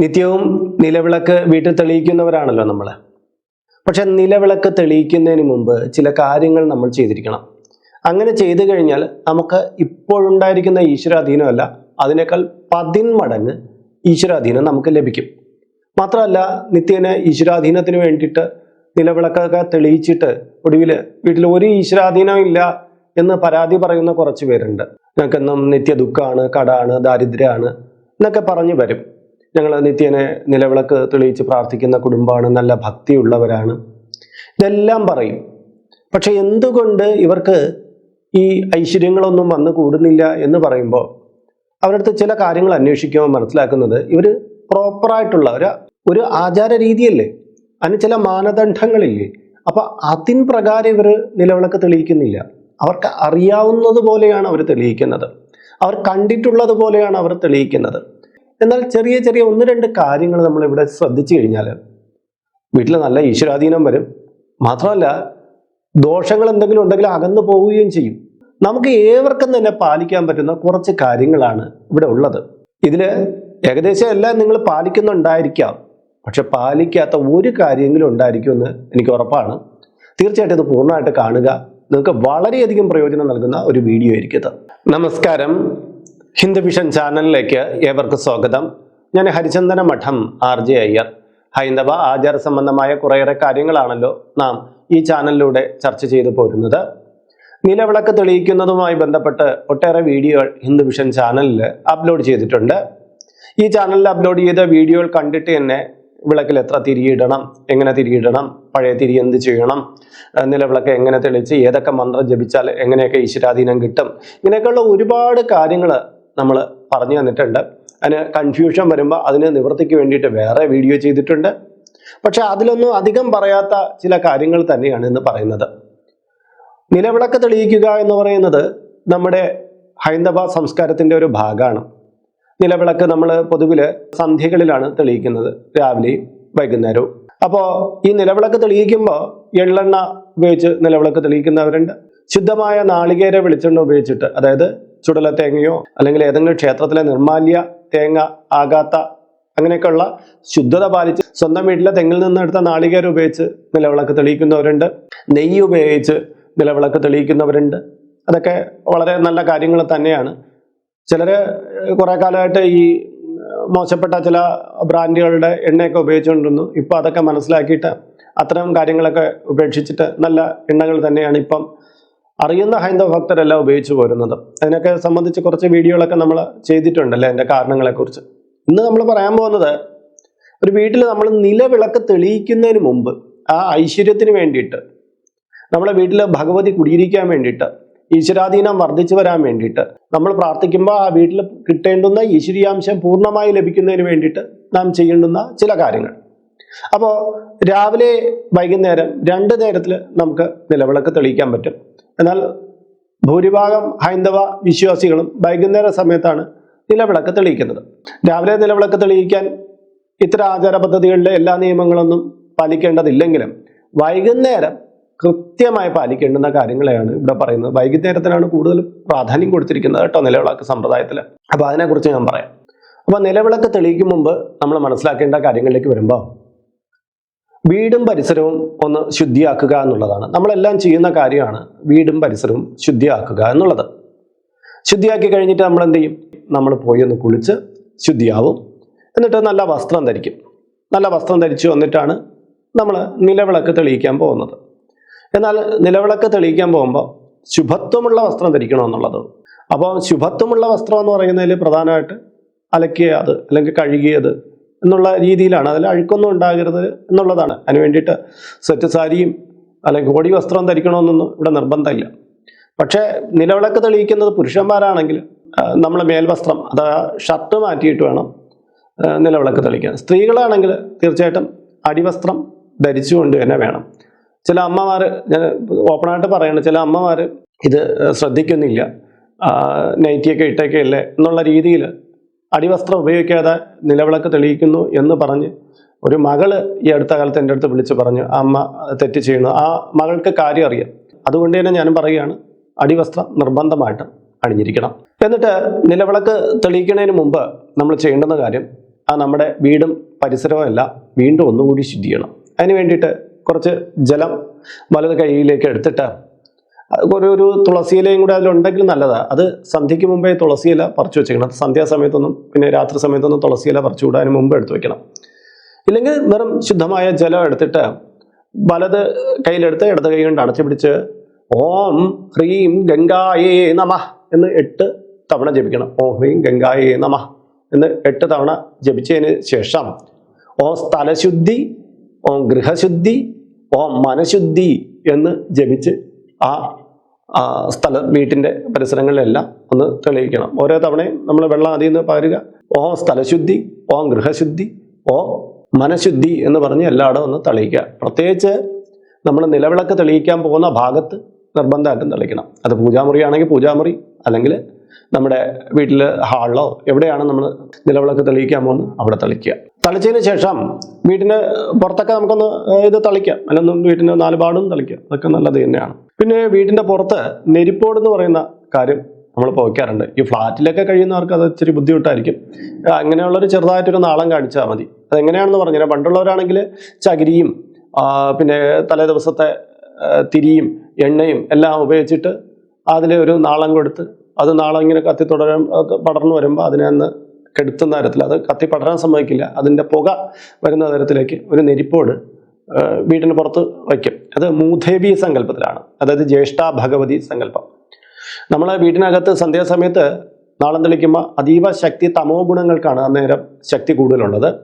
നിത്യവും നിലവിളക്ക് വീട്ടിൽ തെളിയിക്കുന്നവരാണല്ലോ നമ്മൾ പക്ഷെ നിലവിളക്ക് തെളിയിക്കുന്നതിന് മുമ്പ് ചില കാര്യങ്ങൾ നമ്മൾ ചെയ്തിരിക്കണം. അങ്ങനെ ചെയ്തു കഴിഞ്ഞാൽ നമുക്ക് ഇപ്പോഴുണ്ടായിരിക്കുന്ന ഈശ്വരാധീനമല്ല അതിനേക്കാൾ പതിന്മടങ്ങ് ഈശ്വരാധീനം നമുക്ക് ലഭിക്കും. മാത്രമല്ല നിത്യേന ഈശ്വരാധീനത്തിന് വേണ്ടിയിട്ട് നിലവിളക്കൊക്കെ തെളിയിച്ചിട്ട് ഒടുവിൽ വീട്ടിൽ ഒരു ഈശ്വരാധീനം ഇല്ല എന്ന് പരാതി പറയുന്ന കുറച്ച് പേരുണ്ട്. ഞങ്ങൾക്കെന്നും നിത്യ ദുഃഖമാണ് കടാണ് ദാരിദ്ര്യമാണ് എന്നൊക്കെ പറഞ്ഞു വരും. ഞങ്ങൾ നിത്യേനെ നിലവിളക്ക് തെളിയിച്ച് പ്രാർത്ഥിക്കുന്ന കുടുംബമാണ് നല്ല ഭക്തിയുള്ളവരാണ്. ഇതെല്ലാം പറയും. പക്ഷെ എന്തുകൊണ്ട് ഇവർക്ക് ഈ ഐശ്വര്യങ്ങളൊന്നും വന്നു കൂടുന്നില്ല എന്ന് പറയുമ്പോൾ അവരടുത്ത് ചില കാര്യങ്ങൾ അന്വേഷിക്കുമ്പോൾ മനസ്സിലാക്കുന്നത് ഇവർ പ്രോപ്പറായിട്ടുള്ള ഒരു ഒരു ആചാര രീതിയല്ലേ? അതിന് ചില മാനദണ്ഡങ്ങളില്ലേ? അപ്പൊ അതിൻ പ്രകാരം ഇവർ നിലവിളക്ക് തെളിയിക്കുന്നില്ല. അവർക്ക് അറിയാവുന്നത് പോലെയാണ് അവർ തെളിയിക്കുന്നത്. അവർ കണ്ടിട്ടുള്ളത് പോലെയാണ് അവർ തെളിയിക്കുന്നത്. എന്നാൽ ചെറിയ ചെറിയ ഒന്ന് രണ്ട് കാര്യങ്ങൾ നമ്മൾ ഇവിടെ ശ്രദ്ധിച്ചു കഴിഞ്ഞാൽ വീട്ടിൽ നല്ല ഈശ്വരാധീനം വരും. മാത്രമല്ല ദോഷങ്ങൾ എന്തെങ്കിലും ഉണ്ടെങ്കിൽ അകന്നു പോവുകയും ചെയ്യും. നമുക്ക് ഏവർക്കും തന്നെ പാലിക്കാൻ പറ്റുന്ന കുറച്ച് കാര്യങ്ങളാണ് ഇവിടെ ഉള്ളത്. ഇതിൽ ഏകദേശം എല്ലാം നിങ്ങൾ പാലിക്കുന്നുണ്ടായിരിക്കാം. പക്ഷെ പാലിക്കാത്ത ഒരു കാര്യമെങ്കിലും ഉണ്ടായിരിക്കുമെന്ന് എനിക്ക് ഉറപ്പാണ്. തീർച്ചയായിട്ടും ഇത് പൂർണമായിട്ട് കാണുക. നിങ്ങൾക്ക് വളരെയധികം പ്രയോജനം നൽകുന്ന ഒരു വീഡിയോ ആയിരിക്കും നമസ്കാരം. ഹിന്ദു വിഷൻ ചാനലിലേക്ക് ഏവർക്കും സ്വാഗതം. ഞാൻ ഹരിചന്ദന മഠം ആർ ജെ അയ്യർ. ഹൈന്ദവ ആചാര സംബന്ധമായ കുറേയേറെ കാര്യങ്ങളാണല്ലോ നാം ഈ ചാനലിലൂടെ ചർച്ച ചെയ്തു പോരുന്നത്. നിലവിളക്ക് തെളിയിക്കുന്നതുമായി ബന്ധപ്പെട്ട് ഒട്ടേറെ വീഡിയോകൾ ഹിന്ദു വിഷൻ ചാനലിൽ അപ്ലോഡ് ചെയ്തിട്ടുണ്ട്. ഈ ചാനലിൽ അപ്ലോഡ് ചെയ്ത വീഡിയോകൾ കണ്ടിട്ട് തന്നെ വിളക്കിൽ എത്ര തിരിയിടണം എങ്ങനെ തിരിയിടണം പഴയ തിരി എന്ത് ചെയ്യണം നിലവിളക്ക് എങ്ങനെ തെളിച്ച് ഏതൊക്കെ മന്ത്രം ജപിച്ചാൽ എങ്ങനെയൊക്കെ ഈശ്വരാധീനം കിട്ടും ഇങ്ങനെയൊക്കെയുള്ള ഒരുപാട് കാര്യങ്ങൾ നമ്മൾ പറഞ്ഞു തന്നിട്ടുണ്ട്. അതിന് കൺഫ്യൂഷൻ വരുമ്പോൾ അതിന് നിവൃത്തിക്ക് വേണ്ടിയിട്ട് വേറെ വീഡിയോ ചെയ്തിട്ടുണ്ട്. പക്ഷെ അതിലൊന്നും അധികം പറയാത്ത ചില കാര്യങ്ങൾ തന്നെയാണ് ഇന്ന് പറയുന്നത്. നിലവിളക്ക് തെളിയിക്കുക എന്ന് പറയുന്നത് നമ്മുടെ ഹൈന്ദവ സംസ്കാരത്തിന്റെ ഒരു ഭാഗമാണ്. നിലവിളക്ക് നമ്മൾ പൊതുവിൽ സന്ധ്യകളിലാണ് തെളിയിക്കുന്നത് രാവിലെയും വൈകുന്നേരവും. അപ്പോൾ ഈ നിലവിളക്ക് തെളിയിക്കുമ്പോൾ എള്ളെണ്ണ ഉപയോഗിച്ച് നിലവിളക്ക് തെളിയിക്കുന്നവരുണ്ട്. ശുദ്ധമായ നാളികേര വെളിച്ചെണ്ണ ഉപയോഗിച്ചിട്ട് അതായത് ചുടല തേങ്ങയോ അല്ലെങ്കിൽ ഏതെങ്കിലും ക്ഷേത്രത്തിലെ നിർമാല്യ തേങ്ങ ആകാത്ത അങ്ങനെയൊക്കെയുള്ള ശുദ്ധത പാലിച്ച് സ്വന്തം വീട്ടിലെ തെങ്ങിൽ നിന്ന് എടുത്ത നാളികേരം ഉപയോഗിച്ച് നിലവിളക്ക് തെളിയിക്കുന്നവരുണ്ട്. നെയ്യ് ഉപയോഗിച്ച് നിലവിളക്ക് തെളിയിക്കുന്നവരുണ്ട്. അതൊക്കെ വളരെ നല്ല കാര്യങ്ങൾ തന്നെയാണ്. ചിലര് കുറെ കാലമായിട്ട് ഈ മോശപ്പെട്ട ചില ബ്രാൻഡുകളുടെ എണ്ണയൊക്കെ ഉപയോഗിച്ചുകൊണ്ടിരുന്നു. ഇപ്പം അതൊക്കെ മനസ്സിലാക്കിയിട്ട് അത്തരം കാര്യങ്ങളൊക്കെ ഉപേക്ഷിച്ചിട്ട് നല്ല എണ്ണകൾ തന്നെയാണ് ഇപ്പം അറിയുന്ന ഹൈന്ദവ ഭക്തരെല്ലാം ഉപയോഗിച്ചു പോരുന്നത്. അതിനൊക്കെ സംബന്ധിച്ച് കുറച്ച് വീഡിയോകളൊക്കെ നമ്മൾ ചെയ്തിട്ടുണ്ടല്ലേ അതിന്റെ കാരണങ്ങളെക്കുറിച്ച്. ഇന്ന് നമ്മൾ പറയാൻ പോകുന്നത് ഒരു വീട്ടിൽ നമ്മൾ നിലവിളക്ക് തെളിയിക്കുന്നതിന് മുമ്പ് ആ ഐശ്വര്യത്തിന് വേണ്ടിയിട്ട് നമ്മളെ വീട്ടിൽ ഭഗവതി കുടിയിരിക്കാൻ വേണ്ടിയിട്ട് ഈശ്വരാധീനം വർദ്ധിച്ചു വരാൻ വേണ്ടിയിട്ട് നമ്മൾ പ്രാർത്ഥിക്കുമ്പോൾ ആ വീട്ടിൽ കിട്ടേണ്ടുന്ന ഈശ്വരീയാംശം പൂർണമായി ലഭിക്കുന്നതിന് വേണ്ടിയിട്ട് നാം ചെയ്യേണ്ടുന്ന ചില കാര്യങ്ങൾ. അപ്പോൾ രാവിലെ വൈകുന്നേരം രണ്ട് നേരത്തിൽ നമുക്ക് നിലവിളക്ക് തെളിയിക്കാൻ പറ്റും. എന്നാൽ ഭൂരിഭാഗം ഹൈന്ദവ വിശ്വാസികളും വൈകുന്നേര സമയത്താണ് നിലവിളക്ക് തെളിയിക്കുന്നത്. രാവിലെ നിലവിളക്ക് തെളിയിക്കാൻ ഇത്തരം ആചാര പദ്ധതികളിലെ എല്ലാ നിയമങ്ങളൊന്നും പാലിക്കേണ്ടതില്ലെങ്കിലും വൈകുന്നേരം കൃത്യമായി പാലിക്കേണ്ടുന്ന കാര്യങ്ങളെയാണ് ഇവിടെ പറയുന്നത്. വൈകുന്നേരത്തിനാണ് കൂടുതൽ പ്രാധാന്യം കൊടുത്തിരിക്കുന്നത് കേട്ടോ നിലവിളക്ക് സമ്പ്രദായത്തിൽ അപ്പോൾ അതിനെക്കുറിച്ച് ഞാൻ പറയാം. അപ്പോൾ നിലവിളക്ക് തെളിയിക്കും മുമ്പ് നമ്മൾ മനസ്സിലാക്കേണ്ട കാര്യങ്ങളിലേക്ക് വരുമ്പോൾ വീടും പരിസരവും ഒന്ന് ശുദ്ധിയാക്കുക എന്നുള്ളതാണ്. നമ്മളെല്ലാം ചെയ്യുന്ന കാര്യമാണ് വീടും പരിസരവും ശുദ്ധിയാക്കുക എന്നുള്ളത്. ശുദ്ധിയാക്കി കഴിഞ്ഞിട്ട് നമ്മൾ എന്ത് ചെയ്യും? നമ്മൾ പോയി ഒന്ന് കുളിച്ച് ശുദ്ധിയാവും. എന്നിട്ട് നല്ല വസ്ത്രം ധരിക്കും. നല്ല വസ്ത്രം ധരിച്ചു വന്നിട്ടാണ് നമ്മൾ നിലവിളക്ക് തെളിയിക്കാൻ പോകുന്നത്. എന്നാൽ നിലവിളക്ക് തെളിയിക്കാൻ പോകുമ്പോൾ ശുഭത്വമുള്ള വസ്ത്രം ധരിക്കണമെന്നുള്ളത്. അപ്പോൾ ശുഭത്വമുള്ള വസ്ത്രം എന്ന് പറയുന്നതിൽ പ്രധാനമായിട്ട് അലക്കിയത് അല്ലെങ്കിൽ കഴുകിയത് എന്നുള്ള രീതിയിലാണ്. അതിൽ അഴുക്കൊന്നും ഉണ്ടാകരുത് എന്നുള്ളതാണ്. അതിന് വേണ്ടിയിട്ട് സെറ്റ് സാരിയും അല്ലെങ്കിൽ കോടി വസ്ത്രം ധരിക്കണമെന്നൊന്നും ഇവിടെ നിർബന്ധമില്ല. പക്ഷേ നിലവിളക്ക് തെളിയിക്കുന്നത് പുരുഷന്മാരാണെങ്കിൽ നമ്മൾ മേൽവസ്ത്രം അഥവാ ഷർട്ട് മാറ്റിയിട്ട് വേണം നിലവിളക്ക് തെളിക്കാൻ സ്ത്രീകളാണെങ്കിൽ തീർച്ചയായിട്ടും അടിവസ്ത്രം ധരിച്ചുകൊണ്ട് തന്നെ വേണം. ചില അമ്മമാർ ഞാൻ ഓപ്പണായിട്ട് പറയണം ചില അമ്മമാർ ഇത് ശ്രദ്ധിക്കുന്നില്ല. നൈറ്റിയൊക്കെ ഇട്ടൊക്കെയല്ലേ എന്നുള്ള രീതിയിൽ അടിവസ്ത്രം ഉപയോഗിക്കാതെ നിലവിളക്ക് തെളിയിക്കുന്നു എന്ന് പറഞ്ഞ് ഒരു മകൾ ഈ അടുത്ത കാലത്ത് എന്റെ അടുത്ത് വിളിച്ച് പറഞ്ഞു അമ്മ തെറ്റ് ചെയ്യുന്നു. ആ മകൾക്ക് കാര്യം അറിയാം. അതുകൊണ്ട് തന്നെ ഞാനും പറയുകയാണ് അടിവസ്ത്രം നിർബന്ധമായിട്ട് അണിഞ്ഞിരിക്കണം. എന്നിട്ട് നിലവിളക്ക് തെളിയിക്കുന്നതിന് മുമ്പ് നമ്മൾ ചെയ്യേണ്ടുന്ന കാര്യം ആ നമ്മുടെ വീടും പരിസരവും എല്ലാം വീണ്ടും ഒന്നുകൂടി ശുദ്ധിക്കണം അതിന് വേണ്ടിയിട്ട് കുറച്ച് ജലം വലത് കൈയിലേക്ക് എടുത്തിട്ട് ഒരു ഒരു തുളസിയിലയും കൂടെ അതിലുണ്ടെങ്കിൽ നല്ലതാണ് അത് സന്ധ്യയ്ക്ക് മുമ്പേ തുളസിയില പറിച്ചു വെച്ചേക്കണം. സന്ധ്യാസമയത്തൊന്നും പിന്നെ രാത്രി സമയത്തൊന്നും തുളസിയില പറിച്ചു വിടാൻ അതിന് മുമ്പ് എടുത്തു വെക്കണം. ഇല്ലെങ്കിൽ വെറും ശുദ്ധമായ ജലം എടുത്തിട്ട് വലത് കയ്യിലെടുത്ത് ഇടത് കൈ കൊണ്ട് അടച്ചു പിടിച്ച് ഓം ഹ്രീം ഗംഗായേ നമ എന്ന് എട്ട് തവണ ജപിക്കണം. ഓം ഹ്രീം ഗംഗായേ നമ എന്ന് എട്ട് തവണ ജപിച്ചതിന് ശേഷം ഓ സ്ഥലശുദ്ധി ഓം ഗൃഹശുദ്ധി ഓം മനഃശുദ്ധി എന്ന് ജപിച്ച് ആ സ്ഥലം വീട്ടിന്റെ പരിസരങ്ങളിലെല്ലാം ഒന്ന് തെളിയിക്കണം. ഓരോ തവണയും നമ്മൾ വെള്ളം അതിൽ നിന്ന് പകരുക. ഓ സ്ഥലശുദ്ധി ഓ ഗൃഹശുദ്ധി ഓ മനഃശുദ്ധി എന്ന് പറഞ്ഞ് എല്ലായിടവും ഒന്ന് തെളിയിക്കുക. പ്രത്യേകിച്ച് നമ്മൾ നിലവിളക്ക് തെളിയിക്കാൻ പോകുന്ന ഭാഗത്ത് നിർബന്ധമായിട്ടും തെളിയിക്കണം. അത് പൂജാമുറിയാണെങ്കിൽ പൂജാമുറി അല്ലെങ്കിൽ നമ്മുടെ വീട്ടിൽ ഹാളിലോ എവിടെയാണ് നമ്മൾ നിലവിളക്ക് തെളിയിക്കാൻ പോകുന്നത്? അവിടെ തെളിക്കുക തളിച്ചതിന് ശേഷം വീട്ടിന് പുറത്തൊക്കെ നമുക്കൊന്ന് ഇത് തളിക്കാം. അല്ലൊന്നും വീട്ടിന് നാലുപാടും തളിക്കാം. അതൊക്കെ നല്ലത് തന്നെയാണ്. പിന്നെ വീട്ടിന്റെ പുറത്ത് നെരിപ്പോട് എന്ന് പറയുന്ന കാര്യം നമ്മൾ പോയിക്കാറുണ്ട് ഈ ഫ്ലാറ്റിലൊക്കെ കഴിയുന്നവർക്ക് അത് ഇച്ചിരി ബുദ്ധിമുട്ടായിരിക്കും. അങ്ങനെയുള്ളൊരു ചെറുതായിട്ടൊരു നാളം കാണിച്ചാൽ മതി. അതെങ്ങനെയാണെന്ന് പറഞ്ഞാൽ പണ്ടുള്ളവരാണെങ്കിൽ ചകിരിയും പിന്നെ തലേ ദിവസത്തെ തിരിയും എണ്ണയും എല്ലാം ഉപയോഗിച്ചിട്ട് അതിൽ ഒരു നാളം കൊടുത്ത് അത് നാളെ ഇങ്ങനെ കത്തി തുടരാൻ പടർന്നു വരുമ്പോൾ അതിനെ അന്ന് കെടുത്തുന്ന തരത്തിൽ അത് കത്തി പടരാൻ സമ്മതിക്കില്ല. അതിന്റെ പുക വരുന്ന തരത്തിലേക്ക് ഒരു നെരിപ്പോട് വീട്ടിന് പുറത്ത് വയ്ക്കും. അത് മൂദേവി സങ്കല്പത്തിലാണ്. അതായത് ജ്യേഷ്ഠ ഭഗവതി സങ്കല്പം. നമ്മളെ വീട്ടിനകത്ത് സന്ധ്യാസമയത്ത് നാളം തെളിക്കുമ്പോൾ അതീവ ശക്തി തമോ ഗുണങ്ങൾക്കാണ് അന്നേരം ശക്തി കൂടുതലുള്ളത്.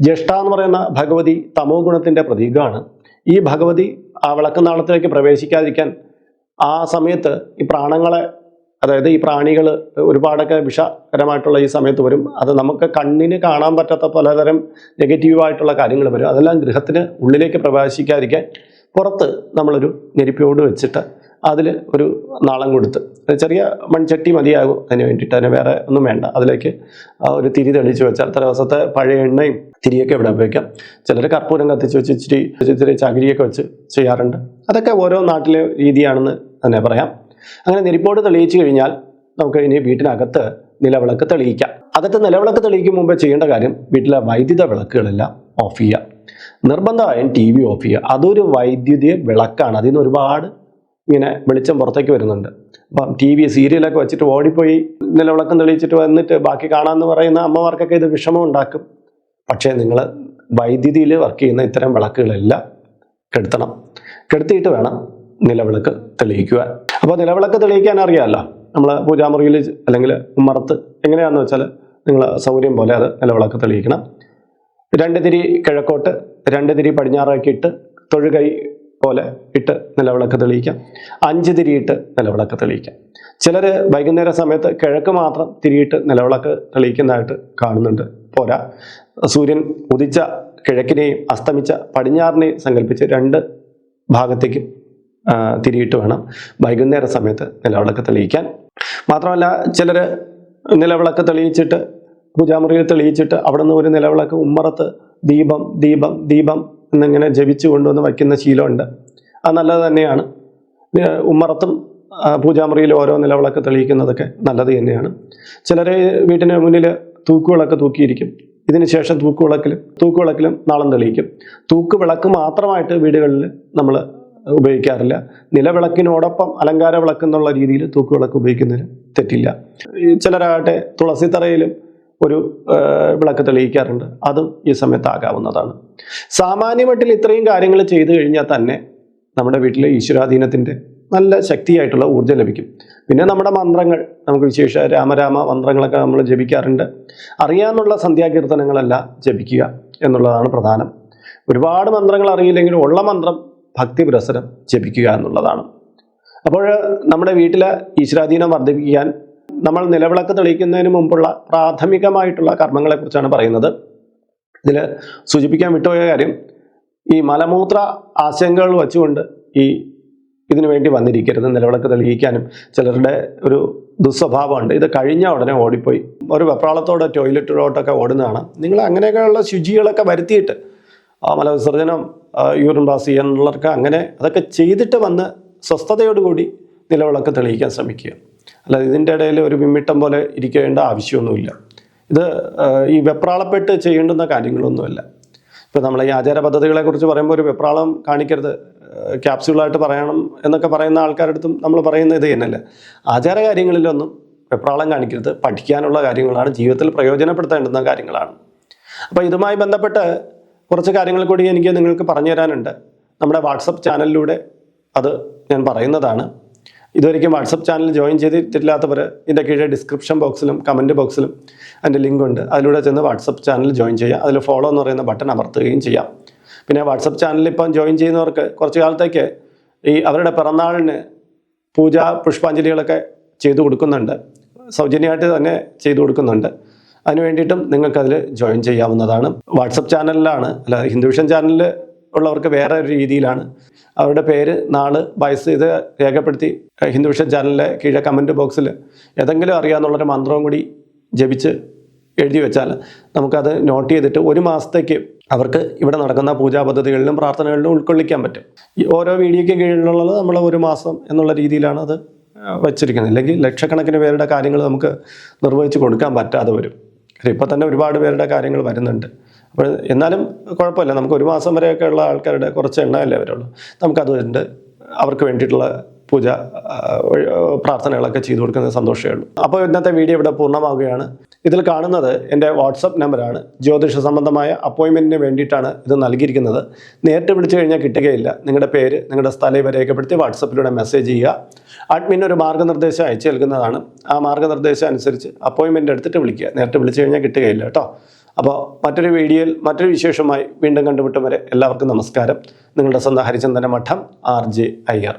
ജ്യേഷ്ഠ എന്ന് പറയുന്ന ഭഗവതി തമോ ഗുണത്തിന്റെ പ്രതീകമാണ് ഈ ഭഗവതി ആ വിളക്കുനാളത്തിലേക്ക് പ്രവേശിക്കാതിരിക്കാൻ ആ സമയത്ത് ഈ പ്രാണങ്ങളെ അതായത് ഈ പ്രാണികൾ ഒരുപാടൊക്കെ വിഷകരമായിട്ടുള്ള ഈ സമയത്ത് വരും. അത് നമുക്ക് കണ്ണിന് കാണാൻ പറ്റാത്ത പലതരം നെഗറ്റീവായിട്ടുള്ള കാര്യങ്ങൾ വരും. അതെല്ലാം ഗൃഹത്തിന് ഉള്ളിലേക്ക് പ്രവേശിക്കാതിരിക്കാൻ പുറത്ത് നമ്മളൊരു ഞെരിപ്പിയോട് വെച്ചിട്ട് അതിൽ ഒരു നാളം കൊടുത്ത് ചെറിയ മൺചട്ടി മതിയാകും അതിന് വേണ്ടിയിട്ട്. അതിന് വേറെ ഒന്നും വേണ്ട. അതിലേക്ക് ഒരു തിരി തെളിച്ച് വെച്ചാൽ തലേ ദിവസത്തെ പഴയ എണ്ണയും തിരിയൊക്കെ ഇവിടെ ഉപയോഗിക്കാം. ചിലർ കർപ്പൂരം കത്തിച്ച് വെച്ച് ഇച്ചിരി ഇച്ചിരി ചകിരിയൊക്കെ വെച്ച് ചെയ്യാറുണ്ട്. അതൊക്കെ ഓരോ നാട്ടിലെ രീതിയാണെന്ന് തന്നെ പറയാം. അങ്ങനെ നെരിപ്പോട് തെളിയിച്ചു കഴിഞ്ഞാൽ നമുക്ക് ഇനി വീട്ടിനകത്ത് നിലവിളക്ക് തെളിയിക്കാം. അകത്ത് നിലവിളക്ക് തെളിയിക്കും മുമ്പ് ചെയ്യേണ്ട കാര്യം വീട്ടിലെ വൈദ്യുത വിളക്കുകളെല്ലാം ഓഫ് ചെയ്യുക. നിർബന്ധമായും ടി വി ഓഫ് ചെയ്യുക. അതൊരു വൈദ്യുതി വിളക്കാണ്. അതിൽ നിന്ന് ഒരുപാട് ഇങ്ങനെ വെളിച്ചം പുറത്തേക്ക് വരുന്നുണ്ട്. അപ്പം ടി വി സീരിയലൊക്കെ വെച്ചിട്ട് ഓടിപ്പോയി നിലവിളക്കം തെളിയിച്ചിട്ട് വന്നിട്ട് ബാക്കി കാണാമെന്ന് പറയുന്ന അമ്മമാർക്കൊക്കെ ഇത് വിഷമം ഉണ്ടാക്കും. പക്ഷേ നിങ്ങൾ വൈദ്യുതിയിൽ വർക്ക് ചെയ്യുന്ന ഇത്തരം വിളക്കുകളെല്ലാം കെടുത്തണം. കെടുത്തിയിട്ട് വേണം നിലവിളക്ക് തെളിയിക്കുക അപ്പോൾ നിലവിളക്ക് തെളിയിക്കാൻ അറിയാമല്ലോ നമ്മൾ പൂജാമുറിയിൽ അല്ലെങ്കിൽ മറത്ത് എങ്ങനെയാണെന്ന് വെച്ചാൽ നിങ്ങൾ സൗകര്യം പോലെ അത് നിലവിളക്ക് തെളിയിക്കണം. രണ്ട് തിരി കിഴക്കോട്ട് രണ്ട് തിരി പടിഞ്ഞാറാക്കി ഇട്ട് തൊഴുകൈ പോലെ ഇട്ട് നിലവിളക്ക് തെളിയിക്കാം. അഞ്ച് തിരിയിട്ട് നിലവിളക്ക് തെളിയിക്കാം. ചിലർ വൈകുന്നേര സമയത്ത് കിഴക്ക് മാത്രം തിരിയിട്ട് നിലവിളക്ക് തെളിയിക്കുന്നതായിട്ട് കാണുന്നുണ്ട്. പോരാ. സൂര്യൻ ഉദിച്ച കിഴക്കിനെയും അസ്തമിച്ച പടിഞ്ഞാറിനെയും സങ്കല്പിച്ച് രണ്ട് ഭാഗത്തേക്കും തിരിയിട്ട് വേണം. വൈകുന്നേര സമയത്ത് നിലവിളക്ക് തെളിയിക്കാൻ. മാത്രമല്ല ചിലർ നിലവിളക്ക് തെളിയിച്ചിട്ട് പൂജാമുറിയിൽ തെളിയിച്ചിട്ട് അവിടെ നിന്ന് ഒരു നിലവിളക്ക് ഉമ്മറത്ത് ദീപം ദീപം ദീപം എന്നിങ്ങനെ ജപിച്ചു കൊണ്ടുവന്ന് വയ്ക്കുന്ന ശീലമുണ്ട്. അത് നല്ലത് തന്നെയാണ്. ഉമ്മറത്തും പൂജാമുറിയിൽ ഓരോ നിലവിളക്ക് തെളിയിക്കുന്നതൊക്കെ നല്ലത് തന്നെയാണ്. ചിലർ വീട്ടിന് മുന്നിൽ തൂക്കുവിളക്ക് തൂക്കിയിരിക്കും. ഇതിന് ശേഷം തൂക്കുവിളക്കിലും തൂക്കുവിളക്കിലും നാളം തെളിയിക്കും. തൂക്കുവിളക്ക് മാത്രമായിട്ട് വീടുകളിൽ നമ്മൾ ഉപയോഗിക്കാറില്ല. നിലവിളക്കിനോടൊപ്പം അലങ്കാര വിളക്ക് എന്നുള്ള രീതിയിൽ തൂക്കുവിളക്ക് ഉപയോഗിക്കുന്നതിന് തെറ്റില്ല. ചിലരാകട്ടെ തുളസിത്തറയിലും ഒരു വിളക്ക് തെളിയിക്കാറുണ്ട്. അതും ഈ സമയത്താകാവുന്നതാണ്. സാമാന്യമട്ടിൽ ഇത്രയും കാര്യങ്ങൾ ചെയ്തു കഴിഞ്ഞാൽ തന്നെ നമ്മുടെ വീട്ടിലെ ഈശ്വരാധീനത്തിന്റെ നല്ല ശക്തിയായിട്ടുള്ള ഊർജം ലഭിക്കും. പിന്നെ നമ്മുടെ മന്ത്രങ്ങൾ നമുക്ക് വിശേഷ രാമരാമ മന്ത്രങ്ങളൊക്കെ നമ്മൾ ജപിക്കാറുണ്ട്. അറിയാനുള്ള സന്ധ്യാകീർത്തനങ്ങളല്ല ജപിക്കുക എന്നുള്ളതാണ് പ്രധാനം. ഒരുപാട് മന്ത്രങ്ങൾ അറിയില്ലെങ്കിലും ഉള്ള മന്ത്രം ഭക്തി പുരസരം ജപിക്കുക എന്നുള്ളതാണ്. അപ്പോൾ നമ്മുടെ വീട്ടിലെ ഈശ്വരാധീനം വർദ്ധിപ്പിക്കാൻ നമ്മൾ നിലവിളക്ക് തെളിയിക്കുന്നതിന് മുമ്പുള്ള പ്രാഥമികമായിട്ടുള്ള കർമ്മങ്ങളെക്കുറിച്ചാണ് പറയുന്നത്. ഇതിൽ സൂചിപ്പിക്കാൻ വിട്ടുപോയ കാര്യം ഈ മലമൂത്ര ആശങ്കകൾ വെച്ചുകൊണ്ട് ഈ ഇതിനു വേണ്ടി വന്നിരിക്കരുത് നിലവിളക്ക് തെളിയിക്കാനും ചിലരുടെ ഒരു ദുസ്വഭാവമുണ്ട്. ഇത് കഴിഞ്ഞ ഉടനെ ഓടിപ്പോയി. ഒരു വെപ്രാളത്തോടെ ടോയ്ലറ്റിലോട്ടൊക്കെ ഓടുന്നതാണ്. നിങ്ങൾ അങ്ങനെയൊക്കെയുള്ള ശുചികളൊക്കെ വരുത്തിയിട്ട് മലവിസർജനം യൂറിൻ പാസ് ചെയ്യാനുള്ളവർക്ക് അങ്ങനെ അതൊക്കെ ചെയ്തിട്ട് വന്ന് സ്വസ്ഥതയോടുകൂടി നിലവിളക്ക് തെളിയിക്കാൻ ശ്രമിക്കുക. അല്ലാതെ ഇതിന്റെ ഇടയിൽ ഒരു വിമ്മിട്ടം പോലെ ഇരിക്കേണ്ട ആവശ്യമൊന്നുമില്ല. ഇത് ഈ വെപ്രാളപ്പെട്ട് ചെയ്യേണ്ടുന്ന കാര്യങ്ങളൊന്നുമല്ല. ഇപ്പോൾ നമ്മൾ ഈ ആചാര പദ്ധതികളെ കുറിച്ച് പറയുമ്പോൾ ഒരു വെപ്രാളം കാണിക്കരുത് ക്യാപ്സ്യൂളായിട്ട് പറയണം എന്നൊക്കെ പറയുന്ന ആൾക്കാരുടെ അടുത്തും നമ്മൾ പറയുന്ന ഇത് തന്നെയല്ല. ആചാര കാര്യങ്ങളിലൊന്നും വെപ്രാളം കാണിക്കരുത്. പഠിക്കാനുള്ള കാര്യങ്ങളാണ് ജീവിതത്തിൽ പ്രയോജനപ്പെടുത്തേണ്ടുന്ന കാര്യങ്ങളാണ്. അപ്പോൾ ഇതുമായി ബന്ധപ്പെട്ട് കുറച്ച് കാര്യങ്ങൾ കൂടി എനിക്ക് നിങ്ങൾക്ക് പറഞ്ഞു തരാനുണ്ട്. നമ്മുടെ വാട്സപ്പ് ചാനലിലൂടെ അത് ഞാൻ പറയുന്നതാണ്. ഇതുവരെയ്ക്കും വാട്സപ്പ് ചാനൽ ജോയിൻ ചെയ്തിട്ടില്ലാത്തവർ ഇതിന്റെ കീഴെ ഡിസ്ക്രിപ്ഷൻ ബോക്സിലും കമന്റ് ബോക്സിലും അതിന്റെ ലിങ്ക് ഉണ്ട്. അതിലൂടെ ചെന്ന് വാട്സപ്പ് ചാനൽ ജോയിൻ ചെയ്യാം. അതിൽ ഫോളോ എന്ന് പറയുന്ന ബട്ടൺ അമർത്തുകയും ചെയ്യാം. പിന്നെ വാട്സപ്പ് ചാനലിൽ ഇപ്പം ജോയിൻ ചെയ്യുന്നവർക്ക് കുറച്ച് കാലത്തേക്ക് ഈ അവരുടെ പിറന്നാളിന് പൂജ പുഷ്പാഞ്ജലികളൊക്കെ ചെയ്തു കൊടുക്കുന്നുണ്ട്. സൗജന്യമായിട്ട് തന്നെ ചെയ്തു കൊടുക്കുന്നുണ്ട്. അതിന് വേണ്ടിയിട്ടും നിങ്ങൾക്കതിൽ ജോയിൻ ചെയ്യാവുന്നതാണ്. വാട്സപ്പ് ചാനലിലാണ് അല്ല ഹിന്ദുവിഷൻ ചാനലിൽ ഉള്ളവർക്ക് വേറെ ഒരു രീതിയിലാണ്. അവരുടെ പേര് നാൾ വയസ്സ് ഇത് രേഖപ്പെടുത്തി ഹിന്ദുവിഷൻ ചാനലിലെ കീഴെ കമന്റ് ബോക്സിൽ ഏതെങ്കിലും അറിയാമെന്നുള്ളൊരു മന്ത്രവും കൂടി ജപിച്ച് എഴുതി വെച്ചാൽ നമുക്കത് നോട്ട് ചെയ്തിട്ട് ഒരു മാസത്തേക്ക് അവർക്ക് ഇവിടെ നടക്കുന്ന പൂജാ പദ്ധതികളിലും പ്രാർത്ഥനകളിലും ഉൾക്കൊള്ളിക്കാൻ പറ്റും. ഓരോ വീഡിയോയ്ക്ക് കീഴിലുള്ളത് നമ്മൾ ഒരു മാസം എന്നുള്ള രീതിയിലാണ് അത് വെച്ചിരിക്കുന്നത്. ഇല്ലെങ്കിൽ ലക്ഷക്കണക്കിന് പേരുടെ കാര്യങ്ങൾ നമുക്ക് നിർവഹിച്ച് കൊടുക്കാൻ പറ്റാതെ വരും. ഇപ്പോൾ തന്നെ ഒരുപാട് പേരുടെ കാര്യങ്ങൾ വരുന്നുണ്ട്. അപ്പോൾ എന്നാലും കുഴപ്പമില്ല. നമുക്ക് ഒരു മാസം വരെയൊക്കെ ഉള്ള ആൾക്കാരുടെ കുറച്ച് എണ്ണമല്ലേ വരുള്ളൂ. നമുക്കതുണ്ട്. അവർക്ക് വേണ്ടിയിട്ടുള്ള പൂജ പ്രാർത്ഥനകളൊക്കെ ചെയ്തു കൊടുക്കുന്നത് സന്തോഷമേ ഉള്ളൂ. അപ്പോൾ ഇന്നത്തെ വീഡിയോ ഇവിടെ പൂർണമാവുകയാണ്. ഇതിൽ കാണുന്നത് എന്റെ വാട്സപ്പ് നമ്പറാണ്. ജ്യോതിഷ സംബന്ധമായ അപ്പോയിൻമെന്റിന് വേണ്ടിയിട്ടാണ് ഇത് നൽകിയിരിക്കുന്നത്. നേരിട്ട് വിളിച്ചു കഴിഞ്ഞാൽ കിട്ടുകയില്ല. നിങ്ങളുടെ പേര് നിങ്ങളുടെ സ്ഥലം ഇവ രേഖപ്പെടുത്തി വാട്സപ്പിലൂടെ മെസ്സേജ് ചെയ്യുക. അഡ്മിൻ ഒരു മാർഗനിർദ്ദേശം അയച്ചു നൽകുന്നതാണ്. ആ മാർഗനിർദ്ദേശം അനുസരിച്ച് അപ്പോയിൻമെന്റ് എടുത്തിട്ട് വിളിക്കുക. നേരിട്ട് വിളിച്ചു കഴിഞ്ഞാൽ കിട്ടുകയില്ല കേട്ടോ. അപ്പോൾ മറ്റൊരു വീഡിയോയിൽ മറ്റൊരു വിശേഷമായി വീണ്ടും കണ്ടുമുട്ടും വരെ എല്ലാവർക്കും നമസ്കാരം. നിങ്ങളുടെ സ്വന്തം ഹരിചന്ദന മഠം ആർ ജെ അയ്യർ.